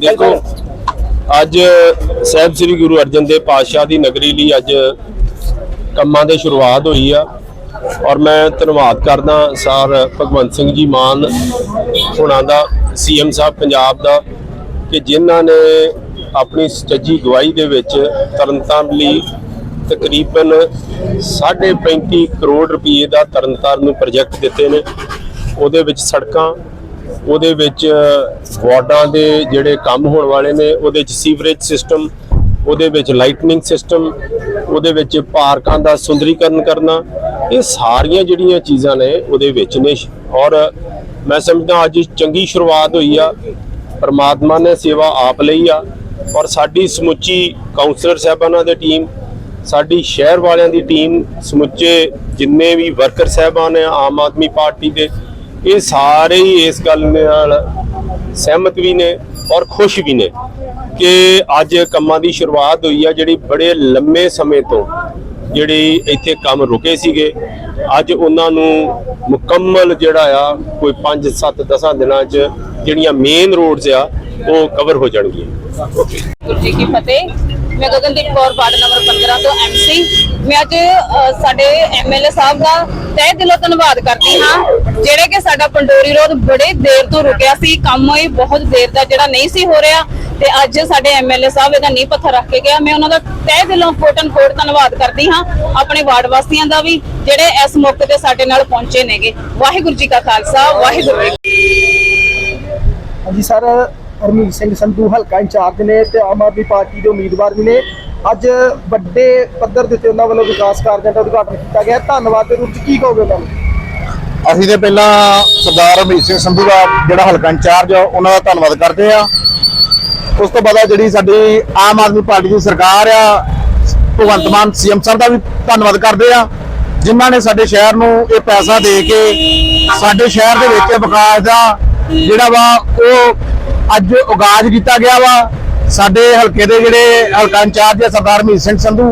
ਦੇਖੋ, ਅੱਜ ਸਾਹਿਬ ਸ੍ਰੀ ਗੁਰੂ ਅਰਜਨ ਦੇਵ ਪਾਤਸ਼ਾਹ ਦੀ ਨਗਰੀ ਲਈ ਅੱਜ ਕੰਮਾਂ ਦੀ ਸ਼ੁਰੂਆਤ ਹੋਈ ਆ। ਔਰ ਮੈਂ ਧੰਨਵਾਦ ਕਰਦਾ ਸਰ ਭਗਵੰਤ ਸਿੰਘ ਜੀ ਮਾਨ ਹੁਣਾਂ ਦਾ, ਸੀਐਮ ਸਾਹਿਬ ਪੰਜਾਬ ਦਾ, ਕਿ ਜਿਨ੍ਹਾਂ ਨੇ ਆਪਣੀ ਸੱਚੀ ਗਵਾਹੀ ਦੇ ਵਿੱਚ ਤਰਨਤਾਰਨ ਲਈ ਤਕਰੀਬਨ 35 ਕਰੋੜ ਰੁਪਏ ਦਾ ਤਰਨਤਾਰਨ ਨੂੰ ਪ੍ਰੋਜੈਕਟ ਦਿੱਤੇ ਨੇ। ਉਹਦੇ ਵਿੱਚ ਸੜਕਾਂ ਉਹਦੇ ਵਿੱਚ ਵਾਰਡਾਂ ਦੇ ਜਿਹੜੇ ਕੰਮ ਹੋਣ ਵਾਲੇ ਨੇ, ਉਹਦੇ ਵਿੱਚ ਸੀਵਰੇਜ ਸਿਸਟਮ, ਉਹਦੇ ਵਿੱਚ ਲਾਈਟਨਿੰਗ ਸਿਸਟਮ, ਉਹਦੇ ਵਿੱਚ ਪਾਰਕਾਂ ਦਾ ਸੁੰਦਰੀਕਰਨ ਕਰਨਾ, ਇਹ ਸਾਰੀਆਂ ਜਿਹੜੀਆਂ ਚੀਜ਼ਾਂ ਨੇ ਉਹਦੇ ਵਿੱਚ ਨੇ। ਔਰ ਮੈਂ ਸਮਝਦਾ ਅੱਜ ਚੰਗੀ ਸ਼ੁਰੂਆਤ ਹੋਈ ਆ, ਪਰਮਾਤਮਾ ਨੇ ਸੇਵਾ ਆਪ ਲਈ ਆ, ਔਰ ਸਾਡੀ ਸਮੁੱਚੀ ਕਾਉਂਸਲਰ ਸਾਹਿਬਾਨਾਂ ਦੀ ਟੀਮ ਸਾਡੀ ਸ਼ਹਿਰ ਵਾਲਿਆਂ ਦੀ ਟੀਮ ਸਮੁੱਚੇ ਜਿੰਨੇ ਵੀ ਵਰਕਰ ਸਾਹਿਬਾਨ ਨੇ, ਆਮ ਆਦਮੀ ਪਾਰਟੀ ਦੇ ਇਹ ਸਾਰੇ ਹੀ ਇਸ ਗੱਲ ਨਾਲ ਸਹਿਮਤ ਵੀ ਨੇ ਔਰ ਖੁਸ਼ ਵੀ ਨੇ ਕਿ ਅੱਜ ਕੰਮਾਂ ਦੀ ਸ਼ੁਰੂਆਤ ਹੋਈ ਆ ਜਿਹੜੀ ਬੜੇ ਲੰਮੇ ਸਮੇਂ ਤੋਂ ਜਿਹੜੀ ਇੱਥੇ ਕੰਮ ਰੁਕੇ ਸੀਗੇ। ਅੱਜ ਉਹਨਾਂ ਨੂੰ ਮੁਕੰਮਲ ਜਿਹੜਾ ਆ, ਕੋਈ 5 7 10 ਦਿਨਾਂ 'ਚ ਜਿਹੜੀਆਂ ਮੇਨ ਰੋਡਸ ਆ, ਉਹ ਕਵਰ ਹੋ ਜਾਣਗੀਆਂ। ਗੁਰੂ ਜੀ ਕੀ ਫਤਿਹ। ਮੈਂ ਗਗਨਦੀਪ ਕੌਰ, ਵਾਰਡ ਨੰਬਰ 15 ਤੋਂ ਐਮਸੀ ਮੈਂ ਅੱਜ ਸਾਡੇ ਐਮਐਲਏ ਸਾਹਿਬ ਦਾ ਤਹਿ ਦਿਲੋਂ ਧੰਨਵਾਦ ਕਰਦੀ ਹਾਂ, ਜਿਹੜੇ ਕਿ ਸਾਡਾ ਪੰਡੋਰੀ ਰੋਡ ਬੜੇ ਦੇਰ ਤੋਂ ਰੁਕਿਆ ਸੀ, ਕੰਮ ਇਹ ਬਹੁਤ ਦੇਰ ਦਾ ਜਿਹੜਾ ਨਹੀਂ ਸੀ ਹੋ ਰਿਹਾ, ਤੇ ਅੱਜ ਸਾਡੇ ਐਮਐਲਏ ਸਾਹਿਬ ਇਹਦਾ ਨੀਂਹ ਪੱਥਰ ਰੱਖ ਕੇ ਗਿਆ। ਮੈਂ ਉਹਨਾਂ ਦਾ ਤਹਿ ਦਿਲੋਂ ਕੋਟਨ ਕੋਟ ਧੰਨਵਾਦ ਕਰਦੀ ਹਾਂ, ਆਪਣੇ ਵਾਰਡ ਵਾਸੀਆਂ ਦਾ ਵੀ, ਜਿਹੜੇ ਇਸ ਮੌਕੇ ਤੇ ਸਾਡੇ ਨਾਲ ਪਹੁੰਚੇ ਨੇਗੇ। ਵਾਹਿਗੁਰੂ ਜੀ ਕਾ ਖਾਲਸਾ, ਵਾਹਿਗੁਰੂ ਜੀ ਸਰ ਹਰਮੀਤ ਸਿੰਘ ਸੰਧੂ ਹਲਕਾ ਇੰਚਾਰਜ ਨੇ ਤੇ ਆਮ ਆਦਮੀ ਪਾਰਟੀ ਦੇ ਉਮੀਦਵਾਰ ਵੀ ਨੇ। ਅੱਜ ਵੱਡੇ ਪੱਧਰ ਦੇ ਉੱਤੇ ਉਹਨਾਂ ਵੱਲੋਂ ਵਿਕਾਸ ਕਾਰਜਾਂ ਦਾ ਉਦਘਾਟਨ ਕੀਤਾ ਗਿਆ। ਧੰਨਵਾਦ ਦੇ ਰੂਪ ਚ ਕੀ ਕਹੋਗੇ ਉਹਨਾਂ ਨੂੰ? ਅਸੀਂ ਤੇ ਪਹਿਲਾਂ ਸਰਦਾਰ ਰਮੀਤ ਸਿੰਘ ਸੰਧੂ ਦਾ ਜਿਹੜਾ ਹਲਕਾ ਇੰਚਾਰਜ ਆ, ਉਹਨਾਂ ਦਾ ਧੰਨਵਾਦ ਕਰਦੇ ਆ। ਉਸ ਤੋਂ ਬਾਅਦ ਜਿਹੜੀ ਸਾਡੀ ਆਮ ਆਦਮੀ ਪਾਰਟੀ ਦੀ ਸਰਕਾਰ ਆ, ਭਗਵੰਤ ਮਾਨ ਸੀਐਮ ਸਾਹਿਬ ਦਾ ਵੀ ਧੰਨਵਾਦ ਕਰਦੇ ਆ। ਜਿਨ੍ਹਾਂ ਨੇ ਸਾਡੇ ਸ਼ਹਿਰ ਨੂੰ ਇਹ ਪੈਸਾ ਦੇ ਕੇ ਸਾਡੇ ਸ਼ਹਿਰ ਦੇ ਵਿੱਚ ਵਿਕਾਸ ਦਾ ਜਿਹੜਾ ਵਾ, ਉਹ ਅੱਜ ਉਗਾਜ ਕੀਤਾ ਗਿਆ ਵਾ। ਸਾਡੇ ਹਲਕੇ ਦੇ ਜਿਹੜੇ ਹਲਕਾ ਇੰਚਾਰਜ ਆ ਸਰਦਾਰ ਰਮੀਤ ਸਿੰਘ ਸੰਧੂ,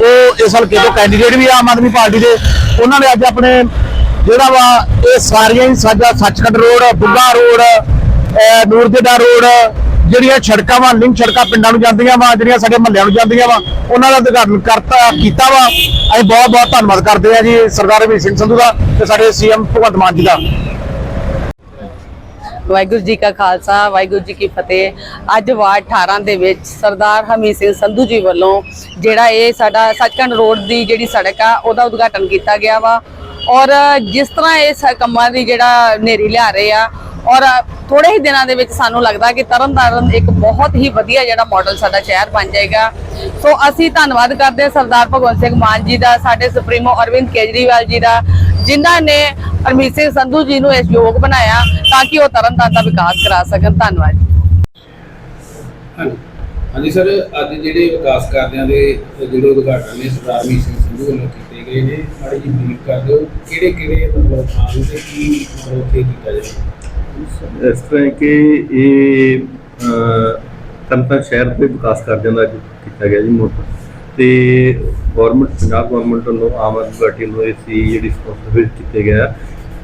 ਉਹ ਇਸ ਹਲਕੇ ਤੋਂ ਕੈਂਡੀਡੇਟ ਵੀ ਆਮ ਆਦਮੀ ਪਾਰਟੀ ਦੇ। ਉਹਨਾਂ ਨੇ ਅੱਜ ਆਪਣੇ ਜਿਹੜਾ ਵਾ, ਇਹ ਸਾਰੀਆਂ ਹੀ ਸਾਡਾ ਸੱਚਖੰਡ ਰੋਡ ਬੁੱਗਾ ਰੋਡ ਅਹ ਰੋਡ, ਜਿਹੜੀਆਂ ਸੜਕਾਂ ਵਾ ਲਿੰਕ ਸੜਕਾਂ ਪਿੰਡਾਂ ਨੂੰ ਜਾਂਦੀਆਂ ਵਾ, ਜਿਹੜੀਆਂ ਸਾਡੇ ਮਹੱਲਿਆਂ ਨੂੰ ਜਾਂਦੀਆਂ ਵਾ, ਉਹਨਾਂ ਦਾ ਉਦਘਾਟਨ ਕਰਤਾ, ਕੀਤਾ ਵਾ। ਅਸੀਂ ਬਹੁਤ ਬਹੁਤ ਧੰਨਵਾਦ ਕਰਦੇ ਆ ਜੀ ਸਰਦਾਰ ਰਵੀ ਸਿੰਘ ਸੰਧੂ ਦਾ ਤੇ ਸਾਡੇ ਸੀਐਮ ਭਗਵੰਤ ਮਾਨ ਜੀ ਦਾ। ਵਾਹਿਗੁਰੂ ਜੀ ਕਾ ਖਾਲਸਾ, ਵਾਹਿਗੁਰੂ ਜੀ ਕੀ ਫਤਿਹ। ਅੱਜ ਵਾਰਡ 18 ਦੇ ਵਿੱਚ ਸਰਦਾਰ ਹਮੀਤ ਸਿੰਘ ਸੰਧੂ ਜੀ ਵੱਲੋਂ ਜਿਹੜਾ ਇਹ ਸਾਡਾ ਸੱਚਖੰਡ ਰੋਡ ਦੀ ਜਿਹੜੀ ਸੜਕ ਆ, ਉਹਦਾ ਉਦਘਾਟਨ ਕੀਤਾ ਗਿਆ ਵਾ। ਔਰ ਜਿਸ ਤਰ੍ਹਾਂ ਇਹ ਸ- ਕੰਮਾਂ ਦੀ ਜਿਹੜਾ ਨੇਰੀ ਲਿਆ ਰਹੇ ਆ, ਔਰ ਥੋੜੇ ਹੀ ਦਿਨਾਂ ਦੇ ਵਿੱਚ ਸਾਨੂੰ ਲੱਗਦਾ ਕਿ ਤਰਨਤਾਰਨ ਇੱਕ ਬਹੁਤ ਹੀ ਵਧੀਆ ਜਿਹੜਾ ਮਾਡਲ ਸਾਡਾ ਸ਼ਹਿਰ ਬਣ ਜਾਏਗਾ। ਸੋ ਅਸੀਂ ਧੰਨਵਾਦ ਕਰਦੇ ਹਾਂ ਸਰਦਾਰ ਭਗਵੰਤ ਸਿੰਘ ਮਾਨ ਜੀ ਦਾ, ਸਾਡੇ ਸੁਪਰੀਮੋ ਅਰਵਿੰਦ ਕੇਜਰੀਵਾਲ ਜੀ ਦਾ ਜਿਨ੍ਹਾਂ ਨੇ ਹਰਮੀਤ ਸਿੰਘ ਸੰਧੂ ਜੀ ਨੂੰ ਇਸ ਯੋਗ ਬਣਾਇਆ ਤਾਂ ਕਿ ਉਹ ਤਰਨਤਾਰਨ ਦਾ ਵਿਕਾਸ ਕਰਾ ਸਕਣ। ਧੰਨਵਾਦ ਜੀ। ਹਾਂਜੀ। ਹਾਂਜੀ ਸਰ ਅੱਜ ਜਿਹੜੇ ਵਿਕਾਸ ਕਾਰਜਾਂ ਦੇ ਜਿਹੜੇ ਉਦਘਾਟਨ ਨੇ ਸਰਦਾਰ ਮੀਤ ਸਿੰਘ ਸੰਧੂ ਵੱਲੋਂ ਕੀਤੇ ਗਏ ਨੇ ਮਾੜੀ ਜੀ ਬਰੀਫ ਕਰ ਦਿਓ ਕਿਹੜੇ ਕਿਹੜੇ ਮਤਲਬ ਥਾਂ ਤੇ ਕੀ ਮਤਲਬ ਉੱਥੇ ਕੀਤਾ ਜਾਵੇ? ਇਸ ਤਰ੍ਹਾਂ ਕਿ ਇਹ ਤੰਤਰ ਸ਼ਹਿਰ ਦੇ ਵਿਕਾਸ ਕਾਰਜਾਂ ਦਾ ਕੀਤਾ ਗਿਆ ਜੀ ਮੋਟਰ। ਤੇ ਗਵਰਨਮੈਂਟ ਪੰਜਾਬ ਗਵਰਨਮੈਂਟ ਵੱਲੋਂ ਆਮ ਆਦਮੀ ਪਾਰਟੀ ਵੱਲੋਂ ਇਹ ਸੀ ਜਿਹੜੀ ਸਪਾਂਸਰ ਕੀਤੇ ਗਿਆ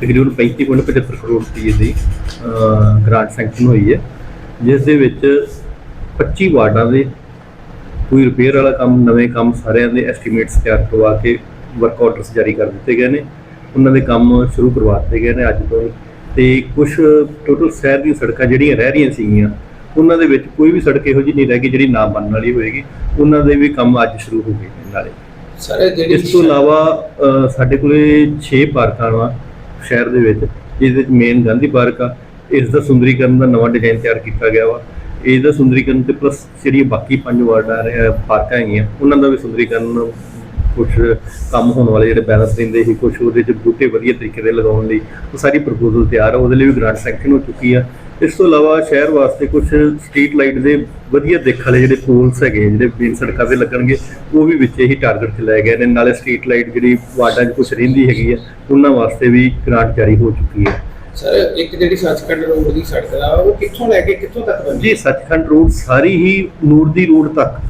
ਤਕਰੀਬਨ 35.75 ਕਰੋੜ ਰੁਪਏ ਦੀ ਗ੍ਰਾਂਟ ਸੈਂਕਸ਼ਨ ਹੋਈ ਹੈ ਜਿਸ ਦੇ ਵਿੱਚ 25 ਵਾਰਡਾਂ ਦੇ ਕੋਈ ਰਿਪੇਅਰ ਵਾਲਾ ਕੰਮ, ਨਵੇਂ ਕੰਮ ਸਾਰਿਆਂ ਦੇ ਐਸਟੀਮੇਟਸ ਤਿਆਰ ਕਰਵਾ ਕੇ ਵਰਕ ਆਰਡਰਸ ਜਾਰੀ ਕਰ ਦਿੱਤੇ ਗਏ ਨੇ ਉਹਨਾਂ ਦੇ ਕੰਮ ਸ਼ੁਰੂ ਕਰਵਾ ਦਿੱਤੇ ਗਏ ਨੇ ਅੱਜ ਤੋਂ ਹੀ। ਤੇ ਕੁਝ ਟੋਟਲ ਸ਼ਹਿਰ ਦੀਆਂ ਸੜਕਾਂ ਜਿਹੜੀਆਂ ਰਹਿ ਰਹੀਆਂ ਸੀਗੀਆਂ ਉਹਨਾਂ ਦੇ ਵਿੱਚ ਕੋਈ ਵੀ ਸੜਕ ਇਹੋ ਜਿਹੀ ਨਹੀਂ ਰਹਿ ਗਈ ਜਿਹੜੀ ਨਾ ਬਣਨ ਵਾਲੀ ਹੋਏਗੀ। ਉਹਨਾਂ ਦੇ ਵੀ ਕੰਮ ਅੱਜ ਸ਼ੁਰੂ ਹੋ ਗਏ ਨੇ ਨਾਲੇ। ਸਰ ਜਿਹੜੀ ਇਸ ਤੋਂ ਇਲਾਵਾ ਸਾਡੇ ਕੋਲੇ 6 ਪਾਰਕਾਂ ਵਾ ਸ਼ਹਿਰ ਦੇ ਵਿੱਚ ਜਿਸ ਵਿੱਚ ਮੇਨ ਗਾਂਧੀ ਪਾਰਕ ਆ। ਇਸ ਦਾ ਸੁੰਦਰੀਕਰਨ ਦਾ ਨਵਾਂ ਡਿਜ਼ਾਈਨ ਤਿਆਰ ਕੀਤਾ ਗਿਆ ਵਾ। ਇਸ ਦਾ ਸੁੰਦਰੀਕਰਨ ਤੇ ਪਲੱਸ ਜਿਹੜੀ ਬਾਕੀ ਪੰਜ ਵਾਰਡਾਂ ਰਹੇ ਪਾਰਕਾਂ ਹੈਗੀਆਂ ਉਹਨਾਂ ਦਾ ਵੀ ਸੁੰਦਰੀਕਰਨ ਕੁਝ ਕੰਮ ਹੋਣ ਵਾਲੇ ਜਿਹੜੇ ਬੈਲੈਂਸ ਰਹਿੰਦੇ ਸੀ ਕੁਝ ਉਹਦੇ ਚ ਬੂਟੇ ਵਧੀਆ ਤਰੀਕੇ ਦੇ ਲਗਾਉਣ ਲਈ ਉਹ ਸਾਰੀ ਪ੍ਰਪੋਜ਼ਲ ਤਿਆਰ ਆ ਉਹਦੇ ਲਈ ਵੀ ਗ੍ਰਾਂਟ ਸੈਂਕਸ਼ਨ ਹੋ ਚੁੱਕੀ ਆ। ਇਸ ਤੋਂ ਇਲਾਵਾ ਸ਼ਹਿਰ ਵਾਸਤੇ ਕੁਝ ਸਟਰੀਟ ਲਾਈਟ ਦੇ ਵਧੀਆ ਦੇਖ ਵਾਲੇ ਜਿਹੜੇ ਪੋਲਸ ਹੈਗੇ ਜਿਹੜੇ ਮੇਨ ਸੜਕਾਂ ਤੇ ਲੱਗਣਗੇ ਉਹ ਵੀ ਵਿੱਚ ਹੀ ਟਾਰਗੇਟ 'ਚ ਲਏ ਗਏ ਨੇ। ਨਾਲੇ ਸਟਰੀਟ ਲਾਈਟ ਜਿਹੜੀ ਵਾਰਡਾਂ 'ਚ ਕੁਝ ਰਹਿੰਦੀ ਹੈਗੀ ਆ ਉਹਨਾਂ ਵਾਸਤੇ ਵੀ ਗ੍ਰਾਂਟ ਜਾਰੀ ਹੋ ਚੁੱਕੀ ਹੈ ਸਰ ਇੱਕ ਜਿਹੜੀ ਸੱਚਖੰਡ ਰੋਡ ਦੀ ਸੜਕ ਆ ਉਹ ਕਿੱਥੋਂ ਲੈ ਕੇ ਕਿੱਥੋਂ ਤੱਕ ਬਣੀ ਜੀ ਸੱਚਖੰਡ ਰੋਡ ਸਾਰੀ ਹੀ ਨੂਰ ਦੀ ਰੋਡ ਤੱਕ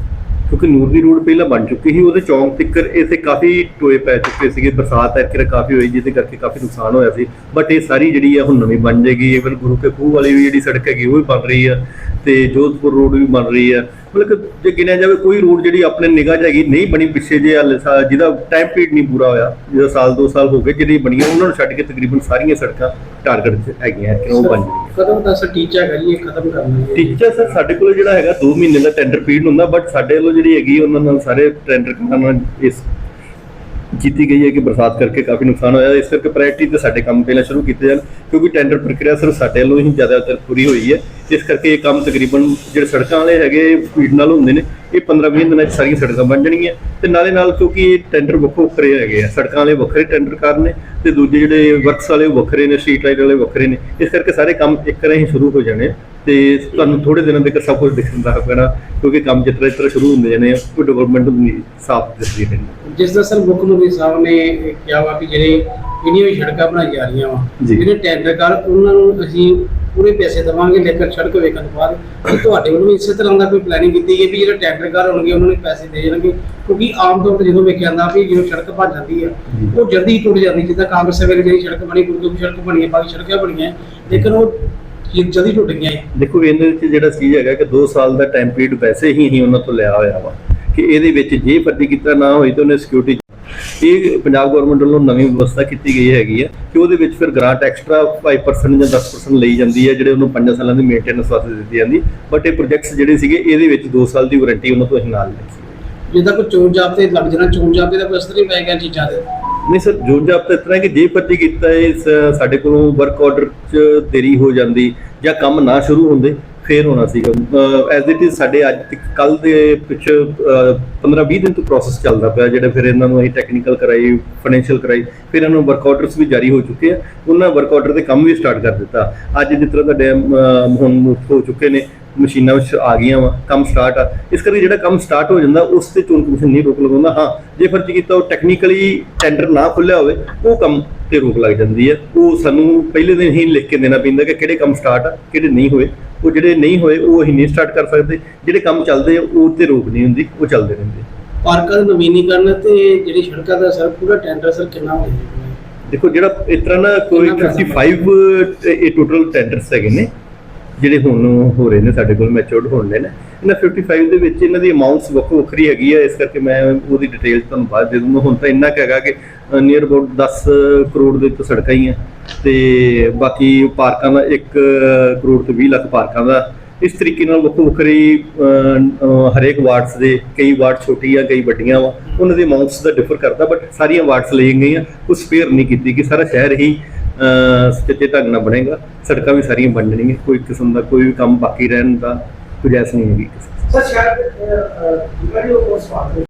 ਕਿਉਂਕਿ ਨੂਰ ਦੀ ਰੋਡ ਪਹਿਲਾਂ ਬਣ ਚੁੱਕੀ ਸੀ, ਉਹਦੇ ਚੌਂਕ ਤੱਕਰ ਇਥੇ ਕਾਫੀ ਟੋਏ ਪੈ ਚੁੱਕੇ ਸੀਗੇ, ਬਰਸਾਤ ਕਰਕੇ ਕਾਫੀ ਹੋਈ, ਜਿਹਦੇ ਕਰਕੇ ਕਾਫੀ ਨੁਕਸਾਨ ਹੋਇਆ ਸੀ। ਬਟ ਇਹ ਸਾਰੀ ਜਿਹੜੀ ਆ, ਹੁਣ ਨਵੀਂ ਬਣ ਜਾਏਗੀ ਇਵਨ ਗੁਰੂ ਕੇ ਖੂਹ ਵਾਲੀ ਵੀ ਜਿਹੜੀ ਸੜਕ ਹੈਗੀ, ਉਹ ਵੀ ਬਣ ਰਹੀ ਆ, ਤੇ ਜੋਧਪੁਰ ਰੋਡ ਵੀ ਬਣ ਰਹੀ ਆ। ਮਤਲਬ ਕਿ ਜੇ ਗਿਣਿਆ ਜਾਵੇ ਕੋਈ ਰੋਡ ਜਿਹੜੀ ਆਪਣੇ ਨਿਗਾਹ 'ਚ ਹੈਗੀ ਨਹੀਂ ਬਣੀ ਪਿੱਛੇ ਜੇ ਹਾਲੇ ਸਾ- ਜਿਹਦਾ ਟਾਈਮ ਪੀਰੀਅਡ ਨਹੀਂ ਪੂਰਾ ਹੋਇਆ ਜਿਹਦਾ ਸਾਲ 2 ਸਾਲ ਹੋ ਗਏ ਜਿਹੜੀ ਬਣੀਆਂ ਉਹਨਾਂ ਨੂੰ ਛੱਡ ਕੇ ਤਕਰੀਬਨ ਸਾਰੀਆਂ ਸੜਕਾਂ ਟਾਰਗੇਟ 'ਚ ਹੈਗੀਆਂ ਕਿ ਉਹ ਬਣ ਜਾਣਗੀਆਂ ਕਦੋਂ ਦਾ ਸਰ ਟੀਚਾ ਇਹ ਖਤਮ ਕਰਨਾ ਹੈ ਟੀਚਰ ਸਰ ਸਾਡੇ ਕੋਲ ਜਿਹੜਾ ਹੈਗਾ 2 ਮਹੀਨੇ ਦਾ ਟੈਂਡਰ ਪੀਰੀਅਡ ਹੁੰਦਾ ਬਟ ਸਾਡੇ ਵੱਲੋਂ ਜਿਹੜੀ ਹੈਗੀ ਉਹਨਾਂ ਨਾਲ ਸਾਰੇ ਟੈਂਡਰ ਨਾਲ ਇਸ ਕੀਤੀ ਗਈ ਹੈ ਕਿ ਬਰਸਾਤ ਕਰਕੇ ਕਾਫੀ ਨੁਕਸਾਨ ਹੋਇਆ ਇਸ ਕਰਕੇ ਪ੍ਰਾਇੋਰਟੀ ਤੇ ਸਾਡੇ ਕੰਮ ਪਹਿਲਾਂ ਸ਼ੁਰੂ ਕੀਤੇ ਜਾਣ, ਕਿਉਂਕਿ ਟੈਂਡਰ ਪ੍ਰਕਿਰਿਆ ਸਿਰਫ ਸਾਡੇ ਵੱਲੋਂ ਹੀ ਜ਼ਿਆਦਾਤਰ ਪੂਰੀ ਹੋਈ ਹੈ। ਇਸ ਕਰਕੇ ਇਹ ਕੰਮ ਤਕਰੀਬਨ ਜਿਹੜੇ ਸੜਕਾਂ ਵਾਲੇ ਹੈਗੇ ਸਪੀਡ ਨਾਲ ਹੁੰਦੇ ਨੇ, ਇਹ 15-20 ਦਿਨਾਂ 'ਚ ਸਾਰੀਆਂ ਸੜਕਾਂ ਬਣ ਜਾਣਗੀਆਂ। ਤੇ ਨਾਲੇ ਨਾਲ ਕਿਉਂਕਿ ਇਹ ਟੈਂਡਰ ਵੱਖੋ ਵੱਖਰੇ ਹੈਗੇ ਆ, ਸੜਕਾਂ ਵਾਲੇ ਵੱਖਰੇ ਟੈਂਡਰ ਕਰ ਨੇ ਤੇ ਦੂਜੇ ਜਿਹੜੇ ਵਰਕਸ ਵਾਲੇ ਉਹ ਵੱਖਰੇ ਨੇ ਸਟਰੀਟ ਲਾਈਟ ਵਾਲੇ ਵੱਖਰੇ ਨੇ। ਇਸ ਕਰਕੇ ਸਾਰੇ ਕੰਮ ਇੱਕ ਤਰ੍ਹਾਂ ਹੀ ਸ਼ੁਰੂ ਹੋ ਜਾਣੇ ਆ। ਤੇ ਤੁਹਾਨੂੰ ਥੋੜੇ ਦਿਨਾਂ ਤੱਕ ਸਭ ਕੁਝ ਦਿਖਣ ਦਾ ਪੈਣਾ ਕਿਉਂਕਿ ਕੰਮ ਜਿਸ ਤਰ੍ਹਾਂ ਇਸ ਤਰ੍ਹਾਂ ਸ਼ੁਰੂ ਹੁੰਦੇ ਜਾਣੇ ਆ ਕੋਈ ਡਿਵੈਲਪਮੈਂਟ ਨਹੀਂ ਸਾਫ਼ ਦਿਸਦੀ ਰਹਿੰਦੀ ਜਿਸ ਦਾ ਸਰ ਮੁੱਖ ਮੰਤਰੀ ਸਾਹਿਬ ਨੇ ਕਿਹਾ ਵਾ ਕਿ ਜਿਹੜੇ ਇੰਨੀਆਂ ਵੀ ਸੜਕਾਂ ਬਣਾਈ ਜਾ ਰਹੀਆਂ ਵਾ। ਜਿਹੜੇ ਟੈਂਡਰ ਕਰ ਉਹਨਾਂ ਨੂੰ ਅਸੀਂ ਪੂਰੇ ਪੈਸੇ ਦੇਵਾਂਗੇ ਲੇਕਿਨ ਸੜਕ ਵੇਖਣ ਤੋਂ ਬਾਅਦ ਤੁਹਾਡੇ ਵੱਲੋਂ ਵੀ ਇਸੇ ਤਰ੍ਹਾਂ ਦਾ ਕੋਈ ਪਲੈਨਿੰਗ ਕੀਤੀ ਗਈ ਵੀ ਜਿਹੜੇ ਟੈਂਡਰ ਕਰ ਹੋਣਗੇ ਉਹਨਾਂ ਨੂੰ ਪੈਸੇ ਦੇ ਜਾਣਗੇ ਕਿਉਂਕਿ ਆਮ ਤੌਰ ਤੇ ਜਦੋਂ ਵੇਖਿਆ ਜਾਂਦਾ ਵੀ ਜਦੋਂ ਸੜਕ ਭੱਜ ਜਾਂਦੀ ਆ ਉਹ ਜਲਦੀ ਟੁੱਟ ਜਾਂਦੀ ਜਿੱਦਾਂ ਕਾਂਗਰਸ ਵੇਲੇ ਜਿਹੜੀ ਸੜਕ ਬਣੀ ਗੁਰਦੁਆਰਾ ਸੜਕ ਬਣੀ ਹੈ ਬਾਕੀ ਸੜਕਾਂ ਬਣੀਆਂ ਲੇਕਿਨ ਉਹ ਜਲਦੀ ਟੁੱਟ ਗਈਆਂ ਇਹ। ਦੇਖੋ ਇਹਦੇ ਵਿੱਚ ਜਿਹੜਾ ਚੀਜ਼ ਹੈਗਾ ਕਿ 2 ਸਾਲ ਦਾ ਟਾਈਮ ਪੀਰੀਅਡ ਵੈਸੇ ਹੀ ਹੀ ਉਹਨਾਂ ਤੋਂ ਲਿਆ ਹੋਇਆ ਵਾ ਕਿ ਇਹਦੇ ਵਿੱਚ ਜੇ ਫਰਜ਼ੀ ਕੀਤਾ ਨਾ ਹੋਈ ਤਾਂ ਉਹਨੇ ਸਿਕਿਉਰਿਟੀ ਇਹ ਪੰਜਾਬ ਗਵਰਨਮੈਂਟ ਵੱਲੋਂ ਨਵੀਂ ਵਿਵਸਥਾ ਕੀਤੀ ਗਈ ਹੈਗੀ ਆ ਕਿ ਉਹਦੇ ਵਿੱਚ ਫਿਰ ਗ੍ਰਾਂਟ ਐਕਸਟਰਾ 5% ਜਾਂ 10% ਲਈ ਜਾਂਦੀ ਹੈ ਜਿਹੜੇ ਉਹਨੂੰ 5 ਸਾਲਾਂ ਦੀ ਮੇਨਟੇਨੈਂਸ ਵਾਸਤੇ ਦਿੱਤੀ ਜਾਂਦੀ। ਬਟ ਇਹ ਪ੍ਰੋਜੈਕਟਸ ਜਿਹੜੇ ਸੀਗੇ ਇਹਦੇ ਵਿੱਚ 2 ਸਾਲ ਦੀ ਵਾਰੰਟੀ ਉਹਨਾਂ ਤੋਂ ਅਸੀਂ ਨਾਲ ਲਈ ਜਿੱਦਾਂ ਕੋਈ ਚੋਣ ਜਾਬਤੇ ਲੱਗ ਜਾਣਾ ਚੋਣ ਜਾਬਤੇ ਦਾ ਕੋਈ ਅਸਰ ਨਹੀਂ ਪਏਗਾ ਚੀਜ਼ਾਂ ਦੇ। ਨਹੀਂ ਸਰ ਜੋਨ ਜਾਬ ਤਾਂ ਇਸ ਤਰ੍ਹਾਂ ਕਿ ਜੇ ਫਰਜ਼ੀ ਕੀਤਾ ਹੈ ਇਸ ਸਾਡੇ ਕੋਲੋਂ ਵਰਕ ਆਰਡਰ 'ਚ ਦੇਰੀ ਹੋ ਜਾਂਦੀ ਜਾਂ ਕੰਮ ਨਾ ਸ਼ੁਰੂ ਹੁੰਦੇ ਫੇਰ ਹੋਣਾ ਸੀਗਾ। ਐਜ਼ ਇਟ ਇਜ਼ ਸਾਡੇ ਅੱਜ ਤੱਕ ਕੱਲ ਦੇ ਪਿੱਛ 15-20 ਦਿਨ ਤੋਂ ਪ੍ਰੋਸੈਸ ਚੱਲਦਾ ਪਿਆ ਜਿਹੜੇ ਫਿਰ ਇਹਨਾਂ ਨੂੰ ਅਸੀਂ ਟੈਕਨੀਕਲ ਕਰਾਈ ਫਾਈਨੈਂਸ਼ੀਅਲ ਕਰਾਈ ਫਿਰ ਇਹਨਾਂ ਨੂੰ ਵਰਕ ਆਰਡਰਸ ਵੀ ਜਾਰੀ ਹੋ ਚੁੱਕੇ ਆ। ਉਹਨਾਂ ਵਰਕ ਆਰਡਰ ਦੇ ਕੰਮ ਵੀ ਸਟਾਰਟ ਕਰ ਦਿੱਤਾ। ਅੱਜ ਜਿਸ ਤਰ੍ਹਾਂ ਤੁਹਾਡੇ ਅਮ, ਹੁਣ ਹੋ ਚੁੱਕੇ ਨੇ ਮਸ਼ੀਨਾਂ ਵਿੱਚ ਆ ਗਈਆਂ ਵਾ ਕੰਮ ਸਟਾਰਟ ਆ। ਇਸ ਕਰਕੇ ਜਿਹੜਾ ਕੰਮ ਸਟਾਰਟ ਹੋ ਜਾਂਦਾ ਉਸ ਤੇ ਚੋਣ ਕਮਿਸ਼ਨ ਨਹੀਂ ਰੋਕ ਲਗਾਉਂਦਾ। ਹਾਂ ਜੇ ਫਰਜ਼ ਕੀਤਾ ਉਹ ਟੈਕਨੀਕਲੀ ਟੈਂਡਰ ਨਾ ਖੁੱਲਿਆ ਹੋਵੇ ਉਹ ਕੰਮ ਤੇ ਰੋਕ ਲੱਗ ਜਾਂਦੀ ਹੈ। ਉਹ ਸਾਨੂੰ ਪਹਿਲੇ ਦਿਨ ਹੀ ਲਿਖ ਕੇ ਦੇਣਾ ਪੈਂਦਾ ਕਿ ਕਿਹੜੇ ਕੰਮ ਸਟਾਰਟ ਆ ਕਿਹੜੇ ਨਹੀਂ ਹੋਏ। ਉਹ ਜਿਹੜੇ ਨਹੀਂ ਹੋਏ ਉਹ ਅਸੀਂ ਨਹੀਂ ਸਟਾਰਟ ਕਰ ਸਕਦੇ। ਜਿਹੜੇ ਕੰਮ ਚੱਲਦੇ ਆ ਉਹ ਤੇ ਰੋਕ ਨਹੀਂ ਹੁੰਦੀ ਉਹ ਚੱਲਦੇ ਰਹਿੰਦੇ ਪਾਰਕਾਂ ਦੇ ਨਵੀਨੀਕਰਨ ਤੇ ਜਿਹੜੀ ਸੜਕਾਂ ਦਾ ਸਰ ਪੂਰਾ ਟੈਂਡਰ ਸਰ ਕਿੰਨਾ ਹੋ ਜਾਏਗਾ ਦੇਖੋ ਜਿਹੜਾ ਇਸ ਤਰ੍ਹਾਂ ਨਾ ਕੋਈ ਕਿੰਨਾ ਪੈਸਾ 55 ਇਹ ਟੋਟਲ ਟੈਂਡਰਸ ਹੈਗੇ ਨੇ। ਜਿਹੜੇ ਹੁਣ ਹੋ ਰਹੇ ਨੇ ਸਾਡੇ ਕੋਲ ਮੈਚੁਰਡ ਹੋਣ ਨੇ ਨਾ, ਇਹਨਾਂ 55 ਦੇ ਵਿੱਚ ਇਹਨਾਂ ਦੀ ਅਮਾਉਂਟਸ ਵੱਖੋ ਵੱਖਰੀ ਹੈਗੀ ਆ, ਇਸ ਕਰਕੇ ਮੈਂ ਉਹਦੀ ਡਿਟੇਲ ਤੁਹਾਨੂੰ ਬਾਅਦ ਦੇ ਦੂੰਗਾ। ਹੁਣ ਤਾਂ ਇੰਨਾ ਕੁ ਹੈਗਾ ਕਿ ਨੀਅਰ ਅਬਾਊਟ 10 ਕਰੋੜ ਦੇ ਉੱਤੇ ਸੜਕਾਂ ਹੀ ਆ ਤੇ ਬਾਕੀ ਪਾਰਕਾਂ ਦਾ 1 ਕਰੋੜ ਤੋਂ 20 ਲੱਖ ਪਾਰਕਾਂ ਦਾ। ਇਸ ਤਰੀਕੇ ਨਾਲ ਵੱਖੋ ਵੱਖਰੀ ਹਰੇਕ ਵਾਰਡਸ ਦੇ ਕਈ ਵਾਰਡ ਛੋਟੀ ਆ, ਕਈ ਵੱਡੀਆਂ ਵਾ, ਉਹਨਾਂ ਦੇ ਅਮਾਉਂਟਸ ਦਾ ਡਿਫਰ ਕਰਦਾ ਬਟ ਸਾਰੀਆਂ ਵਾਰਡਸ ਲਈਆਂ ਗਈਆਂ। ਉਹ ਸਪੇਅਰ ਨਹੀਂ ਕੀਤੀ ਕਿ ਸਾਰਾ ਸ਼ਹਿਰ ਹੀ ਅਹ, ਸੁਚੱਜੇ ਢੰਗ ਨਾਲ ਬਣੇਗਾ। ਸੜਕਾਂ ਵੀ ਸਾਰੀਆਂ ਬਣ ਜਾਣਗੀਆਂ। ਕੋਈ ਕਿਸਮ ਦਾ ਕੋਈ ਵੀ ਕੰਮ ਬਾਕੀ ਰਹਿਣ ਦਾ ਗੁੰਜਾਇਸ਼ ਨਹੀਂ ਹੈਗੀ। ਸਰ ਸ਼ਾਇਦ ਜਿਹੜਾ ਉਹ ਸਵਾਲ